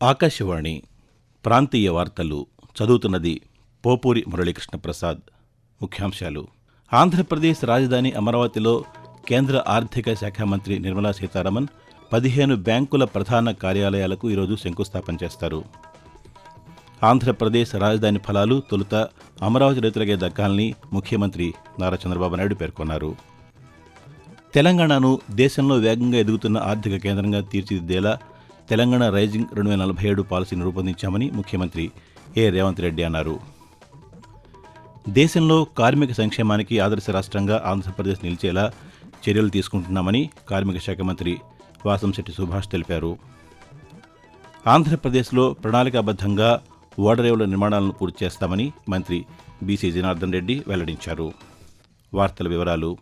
ఆకాశవాణి ప్రాంతీయ వార్తలు చదువుతున్నది పోపూరి మురళీకృష్ణ ప్రసాద్ ముఖ్యాంశాలు. ఆంధ్రప్రదేశ్ రాజధాని అమరావతిలో కేంద్ర ఆర్థిక శాఖ మంత్రి నిర్మలా సీతారామన్ పదిహేను బ్యాంకుల ప్రధాన కార్యాలయాలకు ఈరోజు శంకుస్థాపన చేస్తారు. ఆంధ్రప్రదేశ్ రాజధాని ఫలాలు తొలుత అమరావతి రైతులకే దక్కాలని ముఖ్యమంత్రి నారా చంద్రబాబు నాయుడు పేర్కొన్నారు. తెలంగాణను దేశంలో వేగంగా ఎదుగుతున్న ఆర్థిక కేంద్రంగా తీర్చిదిద్దేలా తెలంగాణ రైజింగ్ రెండు వేల నలభై ఏడు పాలసీని రూపొందించామని ముఖ్యమంత్రి ఏ. రేవంత్ రెడ్డి అన్నారు. దేశంలో కార్మిక సంక్షేమానికి ఆదర్శ రాష్ట్రంగా ఆంధ్రప్రదేశ్ నిలిచేలా చర్యలు తీసుకుంటున్నామని కార్మిక శాఖ మంత్రి వాసంశెట్టి సుభాష్ తెలిపారు. ఆంధ్రప్రదేశ్లో ప్రణాళికాబద్ధంగా ఓడరేవుల నిర్మాణాలను పూర్తి చేస్తామని మంత్రి బీసీ జనార్దన్ రెడ్డి వెల్లడించారు. వార్తల వివరాలు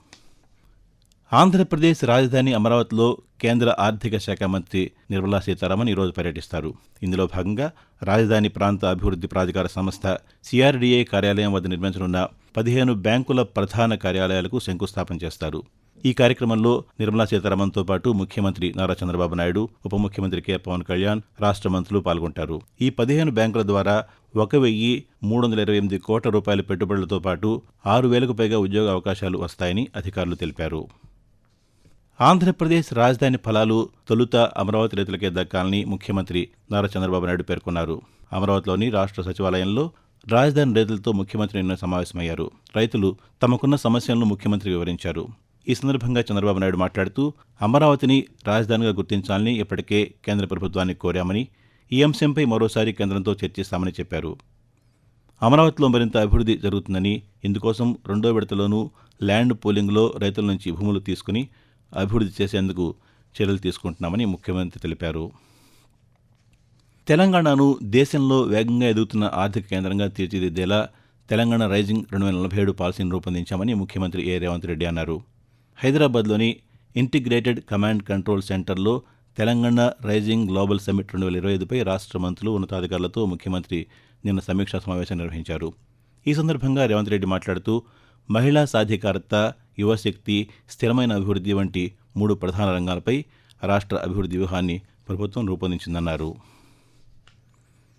ఆంధ్రప్రదేశ్ రాజధాని అమరావతిలో కేంద్ర ఆర్థిక శాఖ మంత్రి నిర్మలా సీతారామన్ ఈరోజు పర్యటిస్తారు. ఇందులో భాగంగా రాజధాని ప్రాంత అభివృద్ధి ప్రాధికార సంస్థ సిఆర్డీఏ కార్యాలయం వద్ద నిర్మించనున్న పదిహేను బ్యాంకుల ప్రధాన కార్యాలయాలకు శంకుస్థాపన చేస్తారు. ఈ కార్యక్రమంలో నిర్మలా సీతారామన్తో పాటు ముఖ్యమంత్రి నారా చంద్రబాబు నాయుడు ఉప ముఖ్యమంత్రి కె. పవన్ కళ్యాణ్ రాష్ట్ర మంత్రులు పాల్గొంటారు. ఈ పదిహేను బ్యాంకుల ద్వారా ఒక వెయ్యి మూడు వందల ఇరవై ఎనిమిది కోట్ల రూపాయల పెట్టుబడులతో పాటు ఆరు వేలకు పైగా ఉద్యోగ అవకాశాలు వస్తాయని అధికారులు తెలిపారు. ఆంధ్రప్రదేశ్ రాజధాని ఫలాలు తొలుత అమరావతి రైతులకే దక్కాలని ముఖ్యమంత్రి నారా చంద్రబాబు నాయుడు పేర్కొన్నారు. అమరావతిలోని రాష్ట్ర సచివాలయంలో రాజధాని రైతులతో ముఖ్యమంత్రి నిన్న సమావేశమయ్యారు. రైతులు తమకున్న సమస్యలను ముఖ్యమంత్రి వివరించారు. ఈ సందర్భంగా చంద్రబాబు నాయుడు మాట్లాడుతూ అమరావతిని రాజధానిగా గుర్తించాలని ఇప్పటికే కేంద్ర ప్రభుత్వాన్ని కోరామని ఈ అంశంపై మరోసారి కేంద్రంతో చర్చిస్తామని చెప్పారు. అమరావతిలో మరింత అభివృద్ధి జరుగుతుందని ఇందుకోసం రెండో విడతలోనూ ల్యాండ్ పూలింగ్లో రైతుల నుంచి భూములు తీసుకుని అభివృద్ధి చేసేందుకు చర్యలు తీసుకుంటున్నామని ముఖ్యమంత్రి తెలిపారు. తెలంగాణను దేశంలో వేగంగా ఎదుగుతున్న ఆర్థిక కేంద్రంగా తీర్చిదిద్దేలా తెలంగాణ రైజింగ్ రెండు వేల నలభై ఏడు పాలసీని రూపొందించామని ముఖ్యమంత్రి ఏ. రేవంత్ రెడ్డి అన్నారు. హైదరాబాద్లోని ఇంటిగ్రేటెడ్ కమాండ్ కంట్రోల్ సెంటర్లో తెలంగాణ రైజింగ్ గ్లోబల్ సమ్మిట్ రెండు వేల ఇరవై ఐదుపై రాష్ట్ర మంత్రులు ఉన్నతాధికారులతో ముఖ్యమంత్రి నిన్న సమీక్షా సమావేశం నిర్వహించారు. ఈ సందర్భంగా రేవంత్ రెడ్డి మాట్లాడుతూ మహిళా సాధికారత యువశక్తి స్థిరమైన అభివృద్ధి వంటి మూడు ప్రధాన రంగాలపై రాష్ట్ర అభివృద్ధి వ్యూహాన్ని ప్రభుత్వం రూపొందించిందన్నారు.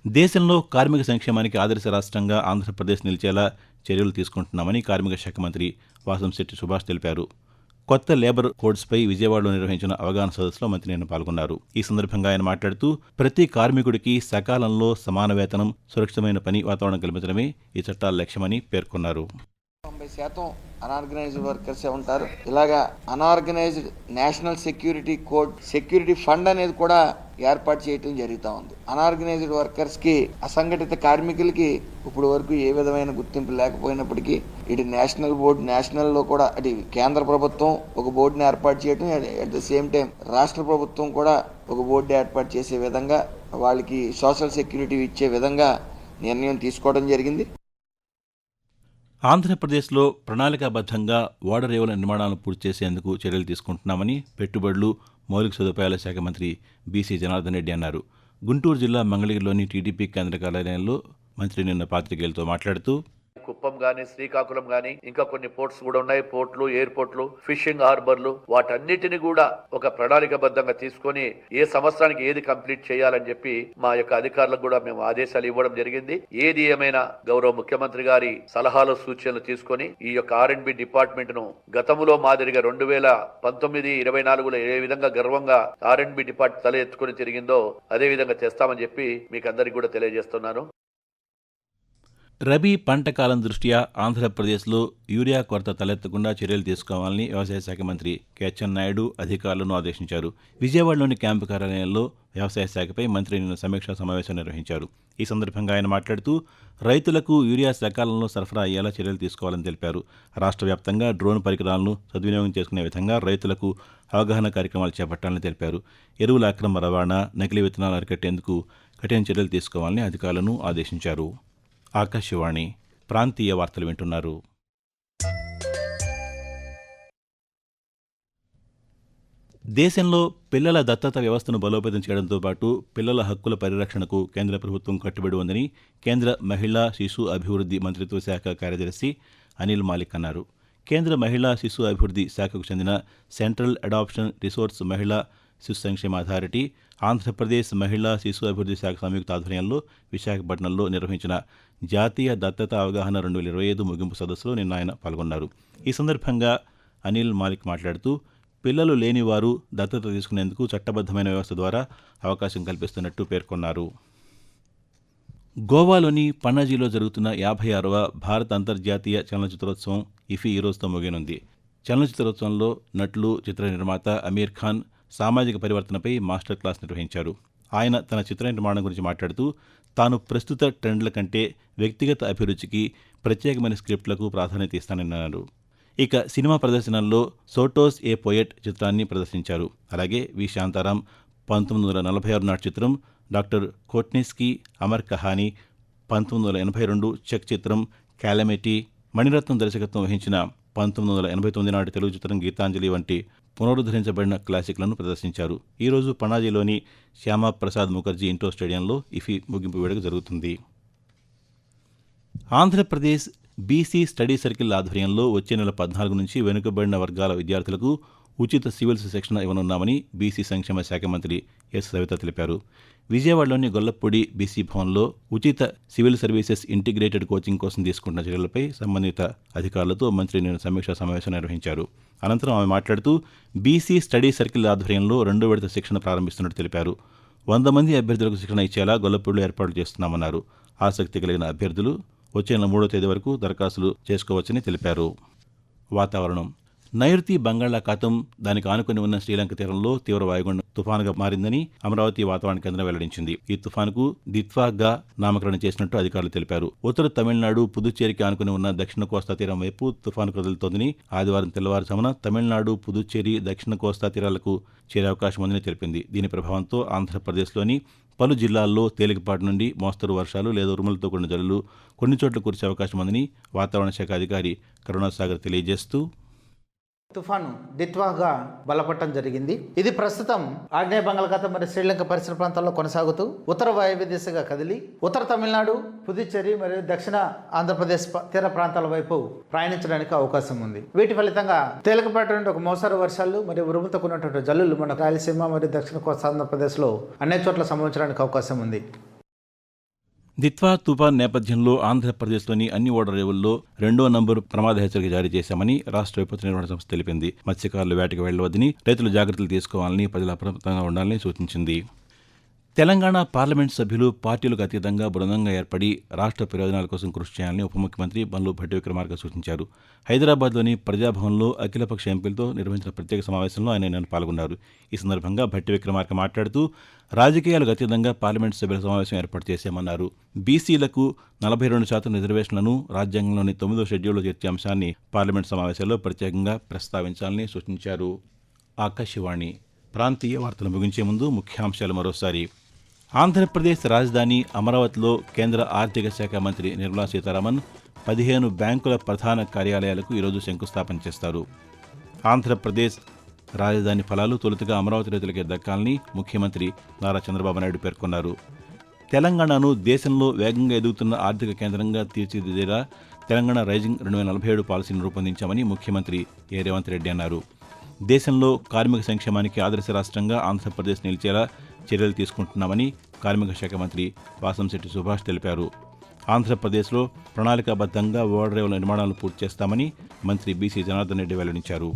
దేశంలో కార్మిక సంక్షేమానికి ఆదర్శ రాష్ట్రంగా ఆంధ్రప్రదేశ్ నిలిచేలా చర్యలు తీసుకుంటున్నామని కార్మిక శాఖ మంత్రి వాసంశెట్టి సుభాష్ తెలిపారు. కొత్త లేబర్ కోడ్స్పై విజయవాడలో నిర్వహించిన అవగాహన సదస్సులో మంత్రి నిన్న పాల్గొన్నారు. ఈ సందర్భంగా ఆయన మాట్లాడుతూ ప్రతి కార్మికుడికి సకాలంలో సమాన వేతనం సురక్షితమైన పని వాతావరణం కల్పించడమే ఈ చట్టాల లక్ష్యమని పేర్కొన్నారు. డెబ్బై శాతం అనార్గనైజ్డ్ వర్కర్సే ఉంటారు. ఇలాగా unorganised national security code security fund అనేది కూడా ఏర్పాటు చేయటం జరుగుతూ ఉంది. అనార్గనైజ్డ్ వర్కర్స్కి అసంఘటిత కార్మికులకి ఇప్పుడు వరకు ఏ విధమైన గుర్తింపు లేకపోయినప్పటికీ ఇటు నేషనల్ బోర్డు నేషనల్లో కూడా అటు కేంద్ర ప్రభుత్వం ఒక బోర్డుని ఏర్పాటు చేయటం అట్ ద సేమ్ టైం రాష్ట్ర ప్రభుత్వం కూడా ఒక బోర్డు ఏర్పాటు చేసే విధంగా వాళ్ళకి సోషల్ సెక్యూరిటీ ఇచ్చే విధంగా నిర్ణయం తీసుకోవడం జరిగింది. ఆంధ్రప్రదేశ్లో ప్రణాళికాబద్ధంగా ఓడరేవుల నిర్మాణాలను పూర్తి చేసేందుకు చర్యలు తీసుకుంటున్నామని పెట్టుబడులు మౌలిక సదుపాయాల శాఖ మంత్రి బీసీ జనార్దన్ రెడ్డి అన్నారు. గుంటూరు జిల్లా మంగళగిరిలోని టీడీపీ కేంద్ర కార్యాలయంలో మంత్రి నిన్న పాత్రికేయులతో మాట్లాడుతూ కుప్పం గానీ శ్రీకాకుళం గానీ ఇంకా కొన్ని పోర్ట్స్ కూడా ఉన్నాయి. పోర్ట్లు ఎయిర్పోర్ట్లు ఫిషింగ్ హార్బర్లు. వాటన్నిటిని కూడా ఒక ప్రణాళికబద్ధంగా తీసుకొని ఏ సంవత్సరానికి ఏది కంప్లీట్ చేయాలని చెప్పి మా యొక్క అధికారులకు కూడా మేము ఆదేశాలు ఇవ్వడం జరిగింది. ఏది ఏమైనా గౌరవ ముఖ్యమంత్రి గారి సలహాలు సూచనలు తీసుకొని ఈ యొక్క ఆర్ అండ్ బి డిపార్ట్మెంట్ను గతంలో మాదిరిగా రెండు వేల పంతొమ్మిది ఇరవై నాలుగులో ఏ విధంగా గర్వంగా ఆర్ అండ్ బి డిపార్ట్ తల ఎత్తుకుని తిరిగిందో అదే విధంగా చేస్తామని చెప్పి మీకు అందరికి కూడా తెలియజేస్తున్నాను. రబీ పంట కాలం దృష్ట్యా ఆంధ్రప్రదేశ్లో యూరియా కొరత తలెత్తకుండా చర్యలు తీసుకోవాలని వ్యవసాయ శాఖ మంత్రి కెచ్చెన్ నాయుడు అధికారులను ఆదేశించారు. విజయవాడలోని క్యాంపు కార్యాలయంలో వ్యవసాయ శాఖపై మంత్రి నిన్న సమీక్షా సమావేశం నిర్వహించారు. ఈ సందర్భంగా ఆయన మాట్లాడుతూ రైతులకు యూరియా సకాలంలో సరఫరా అయ్యేలా చర్యలు తీసుకోవాలని తెలిపారు. రాష్ట్ర వ్యాప్తంగా డ్రోన్ పరికరాలను సద్వినియోగం చేసుకునే విధంగా రైతులకు అవగాహన కార్యక్రమాలు చేపట్టాలని తెలిపారు. ఎరువుల అక్రమ రవాణా నకిలీ విత్తనాలు అరికట్టేందుకు కఠిన చర్యలు తీసుకోవాలని అధికారులను ఆదేశించారు. ఆకాశవాణి ప్రాంతీయ వార్తలు వింటున్నారు. దేశంలో పిల్లల దత్తత వ్యవస్థను బలోపేతం చేయడంతో పాటు పిల్లల హక్కుల పరిరక్షణకు కేంద్ర ప్రభుత్వం కట్టుబడి ఉందని కేంద్ర మహిళా శిశు అభివృద్ధి మంత్రిత్వ శాఖ కార్యదర్శి అనిల్ మాలిక్ అన్నారు. కేంద్ర మహిళా శిశు అభివృద్ధి శాఖకు చెందిన సెంట్రల్ అడాప్షన్ రిసోర్స్ మహిళా శిశు సంక్షేమ అథారిటీ ఆంధ్రప్రదేశ్ మహిళా శిశు అభివృద్ధి శాఖ సంయుక్త ఆధ్వర్యంలో విశాఖపట్నంలో నిర్వహించిన జాతీయ దత్తత అవగాహన రెండు వేల ఇరవై ఐదు ముగింపు సదస్సులో నిన్న ఆయన పాల్గొన్నారు. ఈ సందర్భంగా అనిల్ మాలిక్ మాట్లాడుతూ పిల్లలు లేని వారు దత్తత తీసుకునేందుకు చట్టబద్ధమైన వ్యవస్థ ద్వారా అవకాశం కల్పిస్తున్నట్టు పేర్కొన్నారు. గోవాలోని పణజీలో జరుగుతున్న యాభై ఆరవ భారత అంతర్జాతీయ చలనచిత్రోత్సవం ఇఫీ ఈరోజుతో ముగినుంది చలనచిత్రోత్సవంలో నటులు చిత్ర నిర్మాత అమీర్ ఖాన్ సామాజిక పరివర్తనపై మాస్టర్ క్లాస్ నిర్వహించారు. ఆయన తన చిత్ర నిర్మాణం గురించి మాట్లాడుతూ తాను ప్రస్తుత ట్రెండ్ల కంటే వ్యక్తిగత అభిరుచికి ప్రత్యేకమైన స్క్రిప్ట్లకు ప్రాధాన్యత ఇస్తానన్నారు ఇక సినిమా ప్రదర్శనల్లో సోటోస్ ఏ పోయెట్ చిత్రాన్ని ప్రదర్శించారు. అలాగే వి. శాంతారాం పంతొమ్మిది వందల నలభై ఆరు నాటి చిత్రం డాక్టర్ కోట్నిస్కీ అమర్ కహానీ పంతొమ్మిది వందల ఎనభై రెండు చెక్ చిత్రం క్యాలమెటీ మణిరత్నం దర్శకత్వం వహించిన పంతొమ్మిది వందల ఎనభై తొమ్మిది నాటి తెలుగు చిత్రం గీతాంజలి వంటి పునరుద్ధరించబడిన క్లాసిక్లను ప్రదర్శించారు. ఈరోజు పణాజీలోని శ్యామాప్రసాద్ ముఖర్జీ ఇంటో స్టేడియంలో ఇఫీ ముగింపు వేడుక జరుగుతుంది. ఆంధ్రప్రదేశ్ బీసీ స్టడీ సర్కిల్ ఆధ్వర్యంలో వచ్చే నెల పద్నాలుగు నుంచి వెనుకబడిన వర్గాల విద్యార్థులకు ఉచిత సివిల్స్ శిక్షణ ఇవ్వనున్నామని బీసీ సంక్షేమ శాఖ మంత్రి ఎస్ సవిత తెలిపారు. విజయవాడలోని గొల్లపూడి బీసీ భవన్లో ఉచిత సివిల్ సర్వీసెస్ ఇంటిగ్రేటెడ్ కోచింగ్ కోసం తీసుకుంటున్న చర్యలపై సంబంధిత అధికారులతో మంత్రి నిన్న సమీక్షా సమావేశం నిర్వహించారు. అనంతరం ఆమె మాట్లాడుతూ బీసీ స్టడీ సర్కిల్ ఆధ్వర్యంలో రెండో విడత శిక్షణ ప్రారంభిస్తున్నట్టు తెలిపారు. వంద మంది అభ్యర్థులకు శిక్షణ ఇచ్చేలా గొల్లపూడిలో ఏర్పాట్లు చేస్తున్నామన్నారు. ఆసక్తి కలిగిన అభ్యర్థులు వచ్చే నెల మూడో తేదీ వరకు దరఖాస్తులు చేసుకోవచ్చని తెలిపారు. వాతావరణం నైరుతి బంగాళాఖాతం దానికి ఆనుకుని ఉన్న శ్రీలంక తీరంలో తీవ్ర వాయుగుండం తుఫానుగా మారిందని అమరావతి వాతావరణ కేంద్రం వెల్లడించింది. ఈ తుఫానుకు దిత్వాగా నామకరణం చేసినట్టు అధికారులు తెలిపారు. ఉత్తర తమిళనాడు పుదుచ్చేరికి ఆనుకుని ఉన్న దక్షిణ కోస్తా తీరం వైపు తుఫాను కదులుతోందని ఆదివారం తెల్లవారుజామున తమిళనాడు పుదుచ్చేరి దక్షిణ కోస్తా తీరాలకు చేరే అవకాశం ఉందని తెలిపింది. దీని ప్రభావంతో ఆంధ్రప్రదేశ్లోని పలు జిల్లాల్లో తేలికపాటి నుండి మోస్తరు వర్షాలు లేదా ఉరుములతో కూడిన జల్లులు కొన్ని చోట్ల కురిసే అవకాశం ఉందని వాతావరణ శాఖ అధికారి కరుణాసాగర్ తెలియజేస్తూ తుఫాను దిత్వాగా బలపడటం జరిగింది. ఇది ప్రస్తుతం ఆగ్నేయ బంగాళాఖాతం మరియు శ్రీలంక పరిసర ప్రాంతాల్లో కొనసాగుతూ ఉత్తర వాయువ్య దిశగా కదిలి ఉత్తర తమిళనాడు పుదుచ్చేరి మరియు దక్షిణ ఆంధ్రప్రదేశ్ తీర ప్రాంతాల వైపు ప్రయాణించడానికి అవకాశం ఉంది. వీటి ఫలితంగా తేలికపాటి నుండి ఒక మోసారు వర్షాలు మరియు ఉరుముతో కూడినటువంటి జల్లులు మన రాయలసీమ మరియు దక్షిణ కోస్తా ఆంధ్రప్రదేశ్లో అనేక చోట్ల సంభవించడానికి అవకాశం ఉంది. దిత్వా తుఫాన్ నేపథ్యంలో ఆంధ్రప్రదేశ్లోని అన్ని ఓడరేవుల్లో రెండో నంబరు ప్రమాద హెచ్చరిక జారీ చేశామని రాష్ట్ర విపత్తు నిర్వహణ సంస్థ తెలిపింది. మత్స్యకారులు వేటకు వెళ్ళవద్దని రైతులు జాగ్రత్తలు తీసుకోవాలని ప్రజలు అప్రమత్తంగా ఉండాలని సూచించింది. తెలంగాణ పార్లమెంట్ సభ్యులు పార్టీలకు అతీతంగా బృందంగా ఏర్పడి రాష్ట్ర ప్రయోజనాల కోసం కృషి చేయాలని ఉప ముఖ్యమంత్రి బండ్లు భట్టి విక్రమార్క సూచించారు. హైదరాబాద్లోని ప్రజాభవన్లో అఖిలపక్ష ఎంపీలతో నిర్వహించిన ప్రత్యేక సమావేశంలో ఆయన నిన్న పాల్గొన్నారు. ఈ సందర్భంగా భట్టి విక్రమార్క మాట్లాడుతూ రాజకీయాలకు అతీతంగా పార్లమెంట్ సభ్యుల సమావేశం ఏర్పాటు చేశామన్నారు. బీసీలకు నలభై రెండు శాతం రిజర్వేషన్లను రాజ్యాంగంలోని తొమ్మిదో షెడ్యూల్లో చేర్చే అంశాన్ని పార్లమెంట్ సమావేశాల్లో ప్రత్యేకంగా ప్రస్తావించాలని సూచించారు. ఆకాశవాణి ప్రాంతీయ వార్తలు ముగించే ముందు ముఖ్యాంశాలు మరోసారి. ఆంధ్రప్రదేశ్ రాజధాని అమరావతిలో కేంద్ర ఆర్థిక శాఖ మంత్రి నిర్మలా సీతారామన్ పదిహేను బ్యాంకుల ప్రధాన కార్యాలయాలకు ఈరోజు శంకుస్థాపన చేస్తారు. ఆంధ్రప్రదేశ్ రాజధాని ఫలాలు తొలుతగా అమరావతి రైతులకే దక్కాలని ముఖ్యమంత్రి నారా చంద్రబాబు నాయుడు పేర్కొన్నారు. తెలంగాణను దేశంలో వేగంగా ఎదుగుతున్న ఆర్థిక కేంద్రంగా తీర్చిదిద్దేలా తెలంగాణ రైజింగ్ రెండు వేల నలభై ఏడు పాలసీని రూపొందించామని ముఖ్యమంత్రి ఏ రేవంత్ రెడ్డి అన్నారు. దేశంలో కార్మిక సంక్షేమానికి ఆదర్శ రాష్ట్రంగా ఆంధ్రప్రదేశ్ నిలిచేలా చర్యలు తీసుకుంటున్నామని కార్మిక శాఖ మంత్రి వాసంశెట్టి సుభాష్ తెలిపారు. ఆంధ్రప్రదేశ్లో ప్రణాళికాబద్ధంగా ఓడరేవుల నిర్మాణాలు పూర్తి చేస్తామని మంత్రి బీసీ జనార్దన్ రెడ్డి వెల్లడించారు.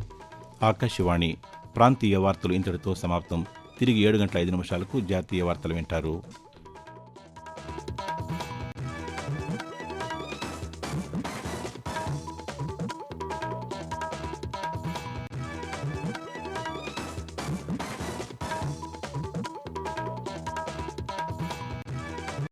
ఆకాశవాణి ప్రాంతీయ వార్తలు ఇంతటితో సమాప్తం. తిరిగి ఏడు గంటల ఐదు నిమిషాలకు జాతీయ వార్తలు వింటారు.